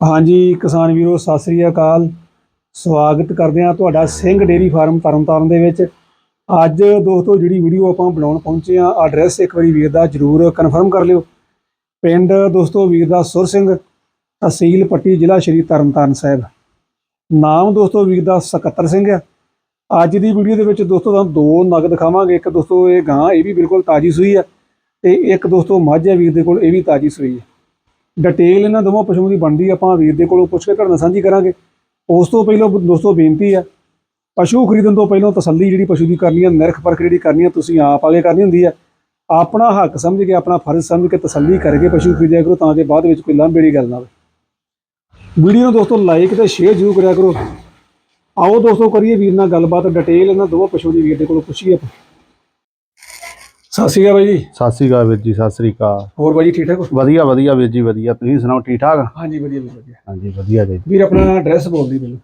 ਹਾਂਜੀ, ਕਿਸਾਨ ਵੀਰੋ, ਸਤਿ ਸ੍ਰੀ ਅਕਾਲ। ਸਵਾਗਤ ਕਰਦੇ ਹਾਂ ਤੁਹਾਡਾ ਸਿੰਘ ਡੇਰੀ ਫਾਰਮ ਤਰਨਤਾਰਨ ਦੇ ਵਿੱਚ। ਅੱਜ ਦੋਸਤੋ, ਜਿਹੜੀ ਵੀਡੀਓ ਆਪਾਂ ਬਣਾਉਣ ਪਹੁੰਚੇ ਆ ਐਡਰੈਸ ਇੱਕ ਵਾਰੀ ਵੀਰ ਦਾ ਜਰੂਰ ਕਨਫਰਮ ਕਰ ਲਿਓ। ਪਿੰਡ ਦੋਸਤੋ, ਵੀਰ ਦਾ ਸੁਰ ਸਿੰਘ, ਤਹਿਸੀਲ ਪੱਟੀ, ਜ਼ਿਲ੍ਹਾ ਸ਼੍ਰੀ ਤਰਨਤਾਰਨ ਸਾਹਿਬ। ਨਾਮ ਦੋਸਤੋ, ਵੀਰ ਦਾ ਸਕੱਤਰ ਸਿੰਘ ਆ ਅੱਜ ਦੀ ਵੀਡੀਓ ਦੇ ਵਿੱਚ ਦੋਸਤੋ, ਤੁਹਾਨੂੰ ਦੋ ਨਗ ਦਿਖਾਵਾਂਗੇ। ਇੱਕ ਦੋਸਤੋ, ਇਹ ਗਾਂ, ਇਹ ਵੀ ਬਿਲਕੁਲ ਤਾਜੀ ਸੂਈ ਆ ਤੇ ਇੱਕ ਦੋਸਤੋ, ਮੱਝ ਹੈ ਵੀਰ ਦੇ ਕੋਲ, ਇਹ ਵੀ ਤਾਜੀ ਸੂਈ ਹੈ। ਡਿਟੇਲ ਇਹਨਾਂ ਦੋਵਾਂ ਪਸ਼ੂਆਂ ਦੀ ਬਣਦੀ ਆਪਾਂ ਵੀਰ ਦੇ ਕੋਲੋਂ ਪੁੱਛ ਕੇ ਤੁਹਾਡੇ ਨਾਲ ਸਾਂਝੀ ਕਰਾਂਗੇ। ਉਸ ਤੋਂ ਪਹਿਲਾਂ ਦੋਸਤੋ ਬੇਨਤੀ ਆ, ਪਸ਼ੂ ਖਰੀਦਣ ਤੋਂ ਪਹਿਲਾਂ ਤਸੱਲੀ ਜਿਹੜੀ ਪਸ਼ੂ ਦੀ ਕਰਨੀ ਹੈ ਨਿਰਖ ਪਰਖ ਜਿਹੜੀ ਕਰਨੀ ਆ, ਤੁਸੀਂ ਆਪ ਆਗੇ ਕਰਨੀ ਹੁੰਦੀ ਹੈ ਆਪਣਾ ਹੱਕ ਸਮਝ ਕੇ, ਆਪਣਾ ਫਰਜ਼ ਸਮਝ ਕੇ ਤਸੱਲੀ ਕਰਕੇ ਪਸ਼ੂ ਖਰੀਦਿਆ ਕਰੋ, ਤਾਂ ਕਿ ਬਾਅਦ ਵਿੱਚ ਕੋਈ ਲਾਂਭੇੜੀ ਗੱਲ ਨਾ ਹੋਵੇ। ਵੀਡੀਓ ਨੂੰ ਦੋਸਤੋ ਲਾਈਕ ਤੇ ਸ਼ੇਅਰ ਜ਼ਰੂਰ ਕਰਿਆ ਕਰੋ। ਆਓ ਦੋਸਤੋ ਕਰੀਏ ਵੀਰ ਨਾਲ ਗੱਲਬਾਤ, ਡਿਟੇਲ ਇਹਨਾਂ ਦੋਵਾਂ ਪਸ਼ੂ ਦੀ ਵੀਰ ਦੇ ਕੋਲੋਂ ਪੁੱਛੀਏ ਆਪਾਂ। ਸਤਿ ਸ਼੍ਰੀ ਅਕਾਲ ਬਾਈ ਜੀ। ਸਤਿ ਸ੍ਰੀ ਅਕਾਲ ਵੀਰ ਜੀ ਸਤਿ ਸ੍ਰੀ ਅਕਾਲ। ਹੋਰ ਬਾਈ ਜੀ ਠੀਕ ਠਾਕ ਹੋ? ਵਧੀਆ ਵਧੀਆ ਵੀਰ ਜੀ ਵਧੀਆ। ਤੁਸੀਂ ਸੁਣਾਓ ਠੀਕ ਠਾਕ? ਹਾਂਜੀ ਵਧੀਆ ਵੀਰ ਵਧੀਆ। ਹਾਂਜੀ ਵਧੀਆ ਜੀ। ਵੀਰ ਆਪਣਾ ਐਡਰੈਸ ਬੋਲ ਦੀ ਮੈਨੂੰ।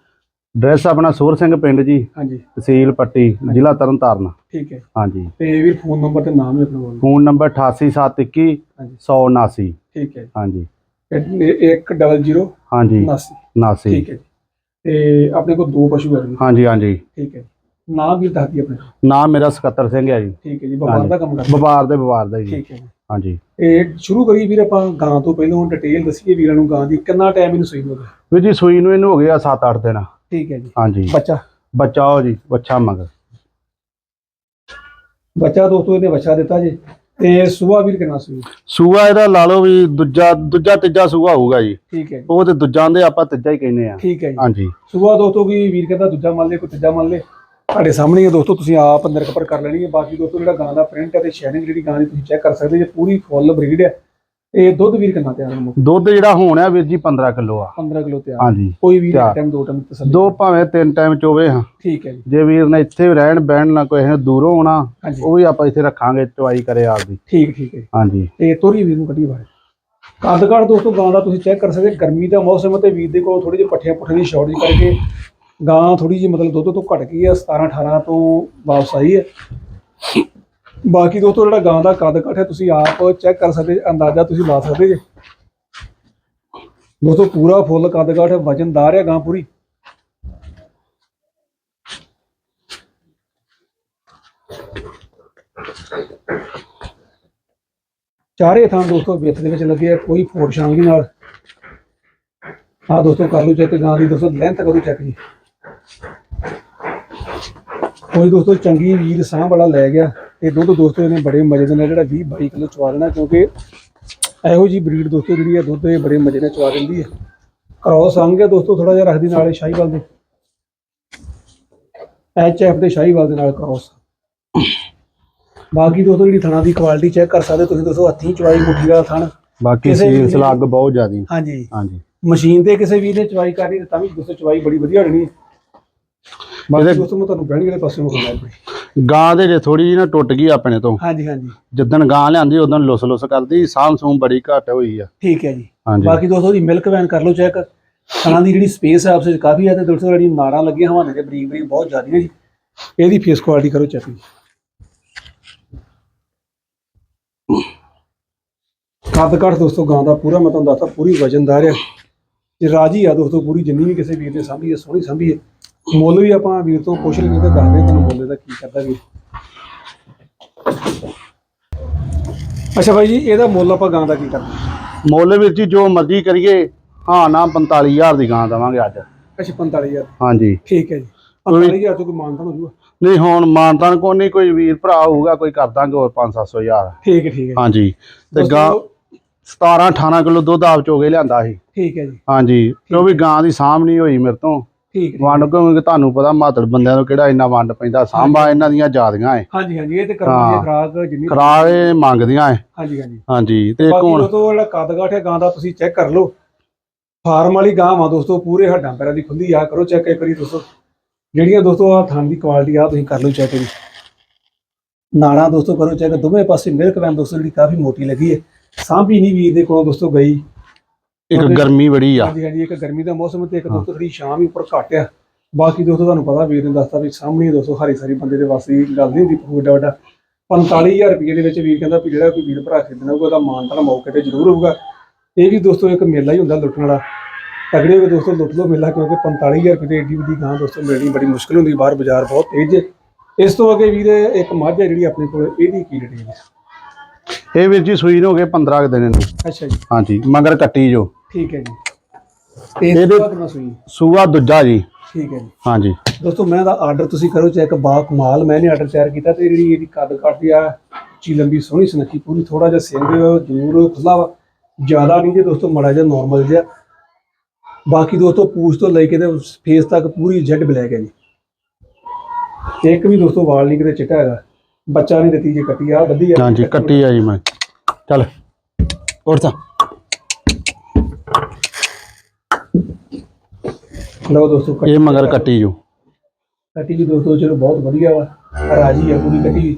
ਡਰੈਸ ਆਪਣਾ ਸੂਰ ਸਿੰਘ ਪਿੰਡ ਜੀ ਹਾਂਜੀ। ਤਹਿਸੀਲ ਪੱਟੀ ਜ਼ਿਲ੍ਹਾ ਤਰਨਤਾਰਨ। ਠੀਕ ਹੈ। ਹਾਂਜੀ। ਤੇ ਵੀਰ ਫੋਨ ਨੰਬਰ ਤੇ ਨਾਮ ਹੀ ਆਪਣਾ ਬੋਲ ਫੋਨ ਨੰਬਰ 88721 ਹਾਂਜੀ। 179 ਠੀਕ ਹੈ ਹਾਂਜੀ। 100 ਹਾਂਜੀ। 79 79 ਠੀਕ ਹੈ ਜੀ। ਤੇ ਆਪਣੇ ਕੋਲ ਦੋ ਪਸ਼ੂ ਹੈ ਜੀ ਹਾਂਜੀ ਹਾਂਜੀ। ਠੀਕ ਹੈ ਨਾਮ ਵੀ ਦੱਸ ਦਿਓ ਆਪਣੇ ਨਾਮ ਮੇਰਾ ਸਕੱਤਰ ਸਿੰਘ ਹੈ ਜੀ। ਠੀਕ ਹੈ ਜੀ ਵਪਾਰ ਦਾ ਕੰਮ ਕਰਦੇ। ਵਪਾਰ ਦੇ ਵਪਾਰ ਦਾ ਜੀ। ਠੀਕ ਹੈ ਜੀ। ਹਾਂਜੀ। ਇਹ ਸ਼ੁਰੂ ਕਰੀਏ ਵੀਰ ਆਪਾਂ ਗਾਂ ਤੋਂ ਪਹਿਲਾਂ ਡਿਟੇਲ ਦੱਸੀਏ ਵੀਰਾਂ ਨੂੰ ਗਾਂ ਦੀ ਕਿੰਨਾ ਟਾਈਮ ਇਹਨੂੰ ਸੂਈ ਨੂੰ ਹੋ ਗਿਆ ਵੀਰ ਜੀ ਸੂਈ ਨੂੰ ਇਹਨੂੰ ਹੋ ਗਿਆ 7-8 ਦਿਨ। ਠੀਕ ਹੈ ਜੀ। ਹਾਂਜੀ। ਬੱਚਾ? ਬੱਚਾ ਹੋ ਜੀ ਬੱਚਾ ਮਗਰ। ਬੱਚਾ ਦੋਸਤੋ ਇਹਨੇ ਬੱਚਾ ਦਿੱਤਾ ਜੀ। ਤੇ ਸੁਆ ਵੀਰ ਕਿੰਨਾ ਸੂਈ? ਸੂਆ ਇਹਦਾ ਲਾ ਲਓ ਵੀ ਦੂਜਾ ਦੂਜਾ ਤੀਜਾ ਸੂਆ ਹੋਊਗਾ ਜੀ। ਠੀਕ ਹੈ ਉਹ ਤੇ ਦੂਜਾਂ ਦੇ ਆਪਾਂ ਤੀਜਾ ਹੀ ਕਹਿੰਦੇ ਆ ਠੀਕ ਹੈ ਜੀ। ਹਾਂਜੀ। ਸੁਆ ਦੋਸਤੋ ਕੀ ਵੀਰ ਕਹਿੰਦਾ ਦੂਜਾ ਮੰਨ ਲੇ ਕੋਈ ਤੀਜਾ ਮੰਨ ਲੇ? ਤੁਹਾਡੇ ਸਾਹਮਣੇ ਹੀ ਹੈ ਦੋਸਤੋ ਤੁਸੀਂ ਆਪ ਨਿਰਖਪਰ ਕਰ ਲੈਣੀ ਹੈ। ਬਾਕੀ ਦੋਸਤੋ ਜਿਹੜਾ ਗਾਂ ਦਾ ਪ੍ਰਿੰਟ ਹੈ ਤੇ ਸ਼ੈਡਿੰਗ ਜਿਹੜੀ ਗਾਂ ਦੀ ਤੁਸੀਂ ਚੈੱਕ ਕਰ ਸਕਦੇ ਜੇ ਪੂਰੀ ਫੁੱਲ ਬਰੀਡ ਹੈ। ਇਹ ਦੁੱਧ ਵੀਰ ਕਿੰਨਾ ਤਿਆਰ ਹੈ ਦੁੱਧ ਜਿਹੜਾ ਹੋਣਾ ਵੀਰ ਜੀ 15 ਕਿਲੋ ਆ। 15 ਕਿਲੋ ਤਿਆਰ। ਹਾਂਜੀ ਕੋਈ ਵੀ। ਟਾਈਮ ਦੋ ਟਾਈਮ ਤਸੱਲੀ ਦੋ ਭਾਵੇਂ ਤਿੰਨ ਟਾਈਮ ਚੋਵੇ ਹਾਂ। ਠੀਕ ਹੈ ਜੀ। ਜੇ ਵੀਰ ਨੇ ਇੱਥੇ ਰਹਿਣ ਬਹਿਣ ਨਾ ਕੋਈ ਦੂਰੋਂ ਆਉਣਾ ਉਹ ਵੀ ਆਪਾਂ ਇੱਥੇ ਰੱਖਾਂਗੇ ਚਵਾਈ ਕਰੇ ਆਪਦੀ ਠੀਕ ਠੀਕ ਹੈ ਹਾਂਜੀ। ਤੇ ਤੋਰੀ ਵੀਰ ਨੂੰ ਕੱਢੀ ਬਾਹਰ। ਕੱਦ ਕਾਠ ਦੋਸਤੋ ਗਾਂ ਦਾ ਤੁਸੀਂ ਚੈੱਕ ਕਰ ਸਕਦੇ ਗਰਮੀ ਦਾ ਮੌਸਮ ਹੈ ਤੇ ਵੀਰ ਦੇ ਕੋਲ ਥੋੜੀ ਜਿਹੀ ਪੱਠਿਆਂ ਪੁੱਠੇ ਦੀ ਸ਼ਾਰਟੇਜ ਕਰਕੇ ਗਾਂ ਥੋੜੀ ਜਿਹੀ ਮਤਲਬ ਦੁੱਧ ਤੋਂ ਘਟ ਗਈ ਹੈ 17 18 ਤੋਂ ਵਾਪਸ ਆਈ ਹੈ। ਬਾਕੀ ਦੋਸਤੋ, ਜਿਹੜਾ ਗਾਂ ਦਾ ਕੱਦ ਕਾਠ ਹੈ, ਤੁਸੀਂ ਆਪ ਚੈੱਕ ਕਰ ਸਕਦੇ, ਅੰਦਾਜ਼ਾ ਤੁਸੀਂ ਲਾ ਸਕਦੇ ਜੇ। ਦੋਸਤੋ, ਪੂਰਾ ਫੁੱਲ ਕੱਦ ਕਾਠ ਹੈ ਵਜਨਦਾਰ ਹੈ ਗਾਂ ਪੂਰੀ। ਚਾਰੇ ਥਾਂ ਦੋਸਤੋ ਵਿੱਥ ਦੇ ਵਿੱਚ ਲੱਗੇ ਆ, ਕੋਈ ਫੋੜ ਸ਼ਾਂਗੀ ਨਾਲ। ਆ ਦੋਸਤੋ, ਕਰ ਲਓ ਚੈੱਕ ਗਾਂ ਦੀ ਦੋਸਤੋ ਲੈਂਥ ਕਰੋ ਚੈੱਕ ਜੀ? ਕੋਈ ਦੋਸਤੋ ਚੰਗੀ ਵੀਰ ਸਾਹ ਵਾਲਾ ਲੈ ਗਿਆ ਤੇ ਦੁੱਧ ਦੋਸਤੋ ਇਹਨੇ ਬੜੇ ਮਜ਼ੇ ਦੇ ਨਾਲ ਜਿਹੜਾ 20 22 ਕਿਲੋ ਚਵਾ ਲੈਣਾ ਕਿਉਂਕਿ ਇਹੋ ਜੀ ਬਰੀਡ ਦੋਸਤੋ ਜਿਹੜੀ ਹੈ ਦੁੱਧ ਇਹ ਬੜੇ ਮਜ਼ੇ ਨਾਲ ਚਵਾ ਦਿੰਦੀ ਹੈ। ਕ੍ਰੋਸ ਅੰਗ ਹੈ ਦੋਸਤੋ ਥੋੜਾ ਜਿਹਾ ਰੱਖਦੀ ਨਾਲੇ ਸ਼ਾਹੀਵਾਲ ਦੇ। ਐਚ ਐਫ ਦੇ ਸ਼ਾਹੀਵਾਲ ਦੇ ਨਾਲ ਕ੍ਰੋਸ ਬਾਕੀ ਦੋਸਤੋ ਜਿਹੜੀ ਥਣਾ ਦੀ ਕੁਆਲਿਟੀ ਚੈੱਕ ਕਰ ਸਕਦੇ ਤੁਸੀਂ ਦੋਸਤੋ ਹੱਥੀਂ ਚਵਾਈ ਮੁੱਠੀ ਵਾਲਾ ਥਣ। ਬਾਕੀ ਕਿਸੇ ਵੀ ਸੀਲ ਸਲੱਗ ਬਹੁਤ ਜ਼ਿਆਦੀ। ਹਾਂਜੀ। ਹਾਂਜੀ। ਮਸ਼ੀਨ ਤੇ ਕਿਸੇ ਵੀਰ ਨੇ ਚਵਾਈ ਕਰਨੀ ਤਾਂ ਵੀ ਦੋਸਤੋ ਚਵਾਈ ਬੜੀ ਵਧੀਆ ਹੋਣੀ। ਹੈ ਬਾਕੀ ਦੋਸਤੋ ਮੈਂ ਤੁਹਾਨੂੰ ਬਹਿਣ ਵਾਲੇ ਪਾਸੇ ਨੂੰ ਆਪਣੀ ਗਾਂ ਦੇ ਜੇ ਥੋੜੀ ਜਿਹੀ ਨਾ ਟੁੱਟ ਗਈ ਆਪਣੇ ਤੋਂ। ਹਾਂਜੀ ਹਾਂਜੀ। ਜਿੱਦਣ ਗਾਂ ਲਿਆਂਦੀ ਉਦੋਂ ਲੁੱਸ ਲੁੱਸ ਕਰਦੀ ਸਾਂਭ ਸੂਮ ਬੜੀ ਘੱਟ ਹੋਈ ਆ। ਠੀਕ ਹੈ ਜੀ। ਹਾਂਜੀ। ਬਾਕੀ ਦੋਸਤੋ ਦੀ ਮਿਲਕ ਵੈਨ ਕਰ ਲਓ ਚੈੱਕ ਖਾਣਾ ਦੀ ਜਿਹੜੀ ਸਪੇਸ ਹੈ ਆਪਸੇ ਕਾਫੀ ਹੈ ਤੇ ਦੋਸਤੋ ਜਿਹੜੀ ਨਾੜਾਂ ਲੱਗੀਆਂ ਹਵਾਨੇ ਦੇ ਬਰੀਕ ਬਰੀਕ ਬਹੁਤ ਜ਼ਿਆਦੀਆਂ ਜੀ। ਇਹਦੀ ਫੇਸ ਕੁਆਲਿਟੀ ਕਰੋ ਚੈੱਕ ਜੀ। ਕੱਦ ਕੱਟ ਦੋਸਤੋ ਗਾਂ ਦਾ ਪੂਰਾ ਮੈਂ ਤੁਹਾਨੂੰ ਦੱਸਦਾ ਪੂਰੀ ਵਜਨਦਾਰ ਹੈ ਤੇ ਰਾਜੀ ਆ ਦੋਸਤੋ ਪੂਰੀ ਜਿੰਨੀ ਵੀ ਕਿਸੇ ਵੀਰ ਨੇ ਸਾਂਭੀ ਹੈ ਸੋਹਣੀ ਸਾਂਭੀ ਹੈ। ਮੁੱਲ ਵੀ ਆਪਾਂ ਵੀਰ ਤੋਂ ਪੁੱਛ ਲਈਏ ਤੇ ਦੱਸਦੇ ਤੁਹਾਨੂੰ ਮੁੱਲ ਦਾ ਕੀ ਕਰਦਾ ਵੀਰ। ਅੱਛਾ ਭਾਈ ਜੀ ਇਹਦਾ ਮੁੱਲ ਆਪਾਂ ਗਾਂ ਦਾ ਕੀ ਕਰਦੇ ਮੁੱਲ ਵਿੱਚ ਜੀ ਜੋ ਮਰਜ਼ੀ ਕਰੀਏ ਹਾਂ ਨਾ 45000 ਦੀ ਗਾਂ ਦਵਾਂਗੇ ਅੱਜ। ਅੱਛਾ 45000 ਹਾਂਜੀ। ਠੀਕ ਹੈ ਜੀ। 45000 ਤੋਂ ਕੋਈ ਮਾਨਤਾ ਹੋ ਜੂਗਾ ਨਹੀਂ ਹੁਣ ਮਾਨਤਾਨ ਕੋ ਨਹੀਂ ਕੋਈ ਵੀਰ ਭਰਾ ਹੋਊਗਾ ਕੋਈ ਕਰ ਦਾਂਗੇ ਹੋਰ 5-700000 ਠੀਕ ਹੈ ਠੀਕ ਹੈ। ਹਾਂਜੀ। ਤੇ ਗਾਂ 17-18 ਕਿਲੋ ਦੁੱਧ ਆਪ ਚੋਗੇ ਲਿਆਂਦਾ ਸੀ। ਠੀਕ ਹੈ ਜੀ। ਹਾਂਜੀ। ਕਿਉਂਕਿ ਗਾਂ ਦੀ ਸਾਂਭ ਨਹੀਂ ਹੋਈ ਮੇਰੇ ਤੋਂ। ਠੀਕ ਵੰਡ ਕਿਉਂਕਿ ਤੁਹਾਨੂੰ ਪਤਾ ਮਾਤੜ ਬੰਦਿਆਂ ਨੂੰ ਕਿਹੜਾ ਇੰਨਾ ਵੰਡ ਪੈਂਦਾ ਸਾਂਭਾ ਇਹਨਾਂ ਦੀਆਂ ਜ਼ਿਆਦੀਆਂ ਐ। ਹਾਂਜੀ ਹਾਂਜੀ ਇਹ ਤੇ ਕਰਮਾਂ ਦੀ ਹਾਂ। ਖਰਾਕ ਜਿੰਨੀ ਖਰਾਏ ਮੰਗਦੀਆਂ ਐ। ਹਾਂਜੀ ਹਾਂਜੀ। ਹਾਂਜੀ ਤੇ ਹੁਣ ਦੋਸਤੋ ਜਿਹੜਾ ਕੱਦ ਕਾਠ ਹੈ ਗਾਂ ਦਾ ਤੁਸੀਂ ਚੈੱਕ ਕਰ ਲਓ ਫਾਰਮ ਵਾਲੀ ਗਾਂ ਵਾ ਦੋਸਤੋ ਪੂਰੇ ਹੱਡਾਂ ਪੈਰਾਂ ਦੀ ਖੁੱਲੀ ਆ ਕਰੋ ਚੈੱਕ ਦੋਸਤੋ। ਜਿਹੜੀਆਂ ਦੋਸਤੋ ਆ ਥਣ ਦੀ ਕੁਆਲਿਟੀ ਆ ਤੁਸੀਂ ਕਰ ਲਓ ਚੈੱਕ ਜੀ ਨਾੜਾਂ ਦੋਸਤੋ ਕਰੋ ਚੈੱਕ ਦੋਵੇਂ ਪਾਸੇ ਮਿਲਕ ਵੈਨ ਦੋਸਤੋ ਜਿਹੜੀ ਕਾਫੀ ਮੋਟੀ ਲੱਗੀ ਹੈ ਸਾਂਭੀ ਨਹੀਂ ਵੀਰ ਦੇ ਕੋਲੋਂ ਦੋਸਤੋ ਗਈ। ਇੱਕ ਗਰਮੀ ਬੜੀ ਆ। ਹਾਂਜੀ ਹਾਂਜੀ ਇੱਕ ਗਰਮੀ ਦਾ ਮੌਸਮ ਤੇ ਇੱਕ ਦੋਸਤੋ ਥੋੜੀ ਸ਼ਾਮ ਹੀ ਉੱਪਰ ਘੱਟ ਆ। ਬਾਕੀ ਦੋਸਤੋ ਤੁਹਾਨੂੰ ਪਤਾ ਵੀਰ ਨੇ ਦੱਸਤਾ ਵੀ ਸਾਹਮਣੇ ਦੋਸਤੋ ਹਰੀ ਸਾਰੀ ਬੰਦੇ ਦੇ ਵਾਸਤੇ ਦੀ ਗੱਲ ਨਹੀਂ ਹੁੰਦੀ ਵੱਡਾ ਵੱਡਾ। 45000 ਰੁਪਏ ਦੇ ਵਿੱਚ ਵੀਰ ਕਹਿੰਦਾ ਵੀ ਜਿਹੜਾ ਕੋਈ ਵੀਰ ਭਰਾ ਖਰੀਦਣਾ ਹੋਊਗਾ ਉਹਦਾ ਮਾਨ ਤਾਂ ਮੌਕੇ ਤੇ ਜ਼ਰੂਰ ਹੋਊਗਾ। ਇਹ ਵੀ ਦੋਸਤੋ ਇੱਕ ਮੇਲਾ ਹੀ ਹੁੰਦਾ ਲੁੱਟਣ ਵਾਲਾ। ਤਗੜੇ ਹੋ ਕੇ ਦੋਸਤੋ ਲੁੱਟ ਲਓ ਮੇਲਾ ਕਿਉਂਕਿ 45000 ਰੁਪਏ ਦੀ ਏਡੀ ਵੱਡੀ ਗਾਂ ਦੋਸਤੋ ਮਿਲਣੀ ਬੜੀ ਮੁਸ਼ਕਲ ਹੁੰਦੀ ਬਾਹਰ ਬਾਜ਼ਾਰ ਬਹੁਤ ਤੇਜ਼ ਹੈ। ਇਸ ਤੋਂ ਅੱਗੇ ਵੀਰ ਇੱਕ ਮੱਝ ਹੈ ਜਿਹੜੀ ਆਪਣੇ ਕੋਲ ਇਹਦੀ ਕੀ ਡਿਟੇਲ ਹੈ? ਇਹ ਵੀਰ ਜੀ ਸੂਈ ਨੂੰ ਹੋ ਗਏ 15 ਕੁ ਦਿਨ ਨੂੰ ਅੱਛਾ ਜੀ। ਹਾਂਜੀ ਮਗਰ ਕੱਟੀ ਜੋ। ਠੀਕ ਹੈ ਜੀ। ਤੇ ਇਹਦੇ- ਤੋਂ ਬਾਅਦ ਸੂਈ ਸੂਆ ਦੂਜਾ ਜੀ। ਠੀਕ ਹੈ ਜੀ। ਹਾਂਜੀ। ਦੋਸਤੋ ਮੈਂ ਦਾ ਆਰਡਰ ਤੁਸੀਂ ਕਰੋ ਚੈੱਕ ਬਾ ਕਮਾਲ ਮੈंने ਆਰਡਰ ਤਿਆਰ ਕੀਤਾ ਤੇ ਜਿਹੜੀ ਇਹਦੀ ਕੱਦ ਕੱਟਦੀ ਆ ਚੀ ਲੰਬੀ ਸੋਹਣੀ ਸੁਨੱਖੀ ਪੂਰੀ ਥੋੜਾ ਜਿਹਾ ਸਿੰਘ ਜ਼ਰੂਰ ਖੁੱਲਾ ਵਾ। ਜ਼ਿਆਦਾ ਨਹੀਂ ਜੇ ਦੋਸਤੋ ਮੜਾ ਜਿਹਾ ਨਾਰਮਲ ਜਿਹਾ। ਬਾਕੀ ਦੋਸਤੋ ਪੂਛ ਤੋਂ ਲੈ ਕੇ ਤੇ ਫੇਸ ਤੱਕ ਪੂਰੀ ਜੈਡ ਬਲੈਕ ਹੈ ਜੀ। ਇੱਕ ਵੀ ਦੋਸਤੋ ਵਾਲ ਨਹੀਂ ਕਿਤੇ ਚਿੱਟਾ ਹੈਗਾ। ਬੱਚਾ ਨਹੀਂ ਦਿੱਤੀ ਜੇ ਕੱਟੀ ਆ ਵੱਧੀ ਆ ਹਾਂਜੀ ਕੱਟੀ ਆ ਜੀ ਮੈਂ। ਚੱਲ ਉੱਠ ਜਾ। ਲਓ ਦੋਸਤੋ ਕੱਟੀ ਇਹ ਮਗਰ ਕੱਟੀ ਜੋ ਕੱਟੀ ਵੀ ਦੋਸਤੋ ਚਲੋ ਬਹੁਤ ਵਧੀਆ ਵਾ ਰਾਜੀ ਆ ਪੂਰੀ ਕੱਟੀ।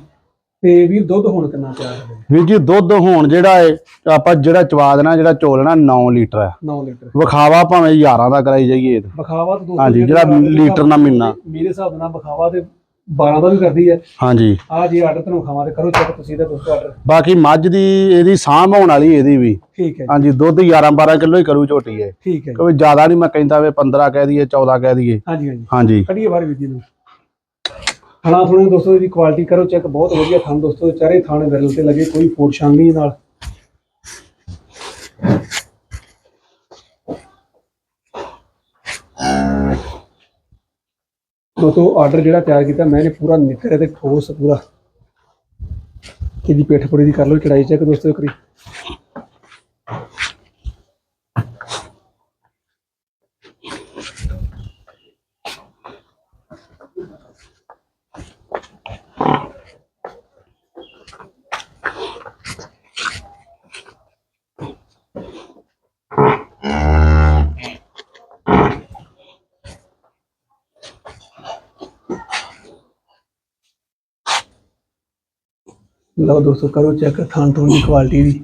ਤੇ ਵੀਰ ਦੁੱਧ ਹੁਣ ਕਿੰਨਾ ਤਿਆਰ ਹੈ ਵੀਰ ਜੀ ਦੁੱਧ ਹੋਣ ਜਿਹੜਾ ਏ ਆਪਾਂ ਜਿਹੜਾ ਚਵਾ ਦੇਣਾ ਜਿਹੜਾ ਚੋਲਣਾ 9 ਲੀਟਰ ਹੈ 9 ਲੀਟਰ ਵਿਖਾਵਾ ਭਾਵੇਂ 11 ਦਾ ਕਰਾਈ ਜਾਈਏ ਤੇ। ਬਖਾਵਾ ਤਾਂ ਦੋਸਤੋ ਹਾਂਜੀ, ਜਿਹੜਾ ਲੀਟਰ ਨਾਲ ਮਹੀਨਾ। ਮੇਰੇ ਹਿਸਾਬ ਨਾਲ ਬਖਾਵਾ ਤੇ 12 ਦਾ ਵੀ ਕਰਦੀ ਹੈ ਹਾਂਜੀ। ਆ ਜੀ ਆਰਡਰ ਤੁਹਾਨੂੰ ਖਾਵਾ ਤੇ ਕਰੋ ਚੈੱਕ ਤੁਸੀਂ ਇਹਦਾ ਦੋਸਤੋ ਆਰਡਰ ਬਾਕੀ ਮੱਝ ਦੀ ਇਹਦੀ ਸਾਂਭ ਹੋਣ ਵਾਲੀ ਇਹਦੀ ਵੀ। ਠੀਕ ਹੈ ਹਾਂਜੀ ਦੁੱਧ 11 12 ਕਿਲੋ ਹੀ ਕਰੂ ਝੋਟੀ ਏ ਠੀਕ ਹੈ ਕੋਈ ਜ਼ਿਆਦਾ ਨਹੀਂ ਮੈਂ ਕਹਿੰਦਾ ਵੇ 15 ਕਹਿ ਦਈਏ 14 ਕਹਿ ਦਈਏ। ਹਾਂਜੀ ਹਾਂਜੀ। ਹਾਂਜੀ। ਕੱਢੀਏ ਬਾਹਰ ਵੀਰ ਜੀ ਨੂੰ। ਖਾਣਾ ਥੋੜੇ ਦੋਸਤੋ ਇਹਦੀ ਕੁਆਲਿਟੀ ਕਰੋ ਚੈੱਕ ਬਹੁਤ ਵਧੀਆ ਖਾਣ ਦੋਸਤੋ ਚਾਰੇ ਥਾਣੇ ਵਿਰਲ ਤੇ ਲੱਗੇ ਕੋਈ ਸ਼ਾਨ ਨਹੀਂ ਨਾਲ। ਦੋਸਤੋ ਆਰਡਰ ਜਿਹੜਾ ਤਿਆਰ ਕੀਤਾ ਮੈंने ਪੂਰਾ ਨਿੱਕਰ ਤੇ ਠੋਸ ਪੂਰਾ। ਇਹਦੀ ਪੇਠ ਪੂਰੀ ਦੀ ਕਰ ਲਓ ਚੜਾਈ ਚੈੱਕ ਦੋਸਤੋ ਕਰੀ ਲਓ ਦੋਸਤੋ ਕਰੋ ਚੈੱਕ ਖਾਣ ਤੋਂ ਦੀ ਕੁਆਲਿਟੀ ਦੀ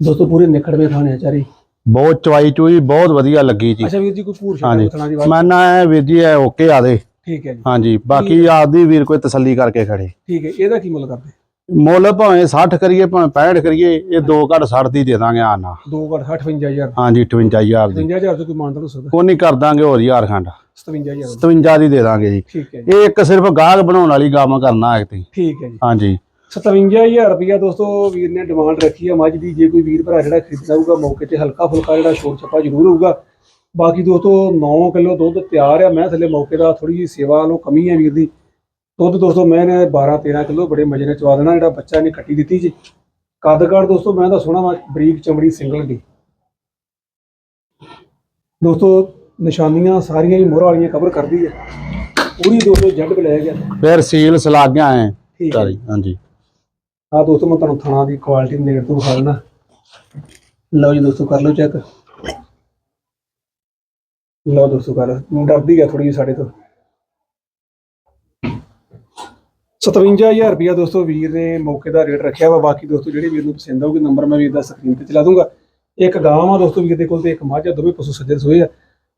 ਦੋਸਤੋ ਪੂਰੇ ਨਿਖੜਵੇਂ ਖਾਣੇ ਆ ਚਾਰੇ। ਬਹੁਤ ਚਵਾਈ ਚੂਈ ਬਹੁਤ ਵਧੀਆ ਲੱਗੀ ਜੀ। ਅੱਛਾ ਵੀਰ ਜੀ ਕੋਈ ਭੂਰ ਹਾਂਜੀ। ਛੱਡਣਾ ਦੀ ਮੈਂ ਨਾ ਇਹ ਵੀਰ ਜੀ ਇਹ ਓਕੇ ਆ ਦੇ। ਠੀਕ ਹੈ ਜੀ। ਹਾਂਜੀ ਬਾਕੀ ਆਪਦੀ ਵੀਰ ਕੋਈ ਤਸੱਲੀ ਕਰਕੇ ਖੜੇ। ਠੀਕ ਹੈ ਇਹਦਾ ਕੀ ਮੁੱਲ ਕਰਦੇ? ਮੁੱਲ ਭਾਵੇਂ 60 ਕਰੀਏ ਭਾਵੇਂ 65 ਕਰੀਏ ਇਹ ਦੋ ਘੱਟ 60 ਦੀ ਦੇ ਦਾਂਗੇ ਆ ਨਾ। ਦੋ ਘੱਟ 58000 ਹਾਂਜੀ 58000 ਦੀ। 55000 ਤੋਂ ਕੋਈ ਮਾਨਤਾ ਹੋ ਸਕਦਾ ਕੋਈ ਨਹੀਂ ਕਰ ਦਾਂਗੇ ਹੋਰ ਹਜ਼ਾਰ ਖੰਡ। 57000 57 ਦੀ। ਦੇ ਦਾਂਗੇ ਜੀ। ਠੀਕ ਹੈ ਜੀ। ਇਹ ਇੱਕ ਸਿਰਫ ਗਾਹਕ ਬਣਾਉਣ ਵਾਲੀ ਕੰਮ ਕਰਨਾ ਹੈ ਤੇ। ਠੀਕ ਹੈ ਜੀ। ਹਾਂਜੀ। 57000 ਰੁਪਇਆ ਦੋਸਤੋ ਵੀਰ ਨੇ ਡਿਮਾਂਡ ਰੱਖੀ ਆ। ਮੱਝ ਦੀ ਜੇ ਕੋਈ ਵੀਰ ਭਰਾ ਜਿਹੜਾ ਖਰੀਦਣਾ ਹੋਊਗਾ ਮੌਕੇ ਤੇ ਹਲਕਾ ਫੁਲਕਾ ਜਿਹੜਾ ਸ਼ੋਰ ਛੱਪਾ ਜ਼ਰੂਰ ਹੋਊਗਾ। ਬਾਕੀ ਦੋਸਤੋ 9 ਕਿਲੋ ਦੁੱਧ ਤਿਆਰ ਆ। ਮੈਂ ਥੱਲੇ ਮੌਕੇ ਦਾ ਥੋੜੀ ਜਿਹੀ ਸੇਵਾ ਨੂੰ ਕਮੀ ਆ ਵੀਰ ਦੀ। ਦੁੱਧ ਦੋਸਤੋ ਮੈਂ ਨੇ 12 13 ਕਿਲੋ ਬੜੇ ਮਜੇ ਨਾਲ ਚਵਾ ਦੇਣਾ। ਜਿਹੜਾ ਬੱਚਾ ਨੇ ਕੱਟੀ ਦਿੱਤੀ ਜੀ। ਕੱਦ ਕਾਠ ਦੋਸਤੋ ਮੈਂ ਤਾਂ ਸੋਹਣਾ ਬਰੀਕ ਚਮੜੀ ਸਿੰਗਲ ਦੀ। ਦੋਸਤੋ ਨਿਸ਼ਾਨੀਆਂ ਸਾਰੀਆਂ ਹੀ ਮੋਹਰ ਵਾਲੀਆਂ ਕਵਰ ਕਰਦੀ ਹੈ। ਪੂਰੀ ਦੋਸਤੋ ਜੱਡ ਬਲੈਕ ਗਿਆ ਫਿਰ ਸੀਲ ਸਲਾਗਿਆ ਐ ਠੀਕ ਹੈ। ਸਾਰੀ ਹਾਂਜੀ। ਆ ਦੋਸਤੋ ਮੈਂ ਤੁਹਾਨੂੰ ਥਣਾ ਦੀ ਕੁਆਲਿਟੀ ਨੇੜ ਤੋਂ ਵਿਖਾ ਲਓ ਜੀ ਦੋਸਤੋ ਕਰ ਲਓ ਚੈੱਕ ਲਓ ਦੋਸਤੋ ਕਰ ਲਓ। ਡਰਦੀ ਆ ਥੋੜੀ ਜਿਹੀ ਸਾਡੇ ਤੋਂ। 57000 ਰੁਪਇਆ ਦੋਸਤੋ ਵੀਰ ਨੇ ਮੌਕੇ ਦਾ ਰੇਟ ਰੱਖਿਆ ਵਾ। ਬਾਕੀ ਦੋਸਤੋ ਜਿਹੜੇ ਵੀਰ ਨੂੰ ਪਸੰਦ ਆਊਗੇ ਨੰਬਰ ਮੈਂ ਵੀਰ ਦਾ ਸਕਰੀਨ ਤੇ ਚਲਾ ਦੂੰਗਾ। ਇੱਕ ਗਾਂ ਵਾ ਦੋਸਤੋ ਵੀਰ ਦੇ ਕੋਲ ਤੇ ਇੱਕ ਮੱਝ ਆ ਦੋਵੇਂ ਪਸ਼ੂ ਸੱਜਰ ਸੋਏ ਆ।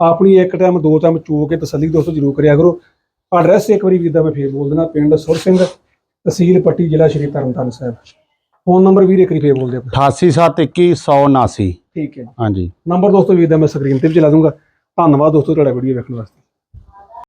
ਆਪਣੀ ਇੱਕ ਟਾਈਮ ਦੋ ਟਾਈਮ ਚੋ ਕੇ ਤਸੱਲੀ ਦੋਸਤੋ ਜ਼ਰੂਰ ਕਰਿਆ ਕਰੋ। ਐਡਰੈਸ ਇੱਕ ਵਾਰੀ ਵੀਰ ਦਾ ਮੈਂ ਫੇਰ ਬੋਲ ਦੇਣਾ ਪਿੰਡ ਸੁਰ ਸਿੰਘ ਤਹਿਸੀਲ ਪੱਟੀ ਜ਼ਿਲ੍ਹਾ ਸ਼੍ਰੀ ਤਰਨਤਾਰਨ ਸਾਹਿਬ। ਫੋਨ ਨੰਬਰ ਵੀਰ ਇੱਕ ਵਾਰੀ ਫੇਰ ਬੋਲ ਦਿਓ 88721 179 ਠੀਕ ਹੈ ਹਾਂਜੀ। ਨੰਬਰ ਦੋਸਤੋ ਵੀਰ ਦਾ ਮੈਂ ਸਕਰੀਨ ਤੇ ਵੀ ਚਲਾ ਦੂੰਗਾ। ਧੰਨਵਾਦ ਦੋਸਤੋ ਤੁਹਾਡਾ ਵੀਡੀਓ ਵੇਖਣ ਵਾਸਤੇ।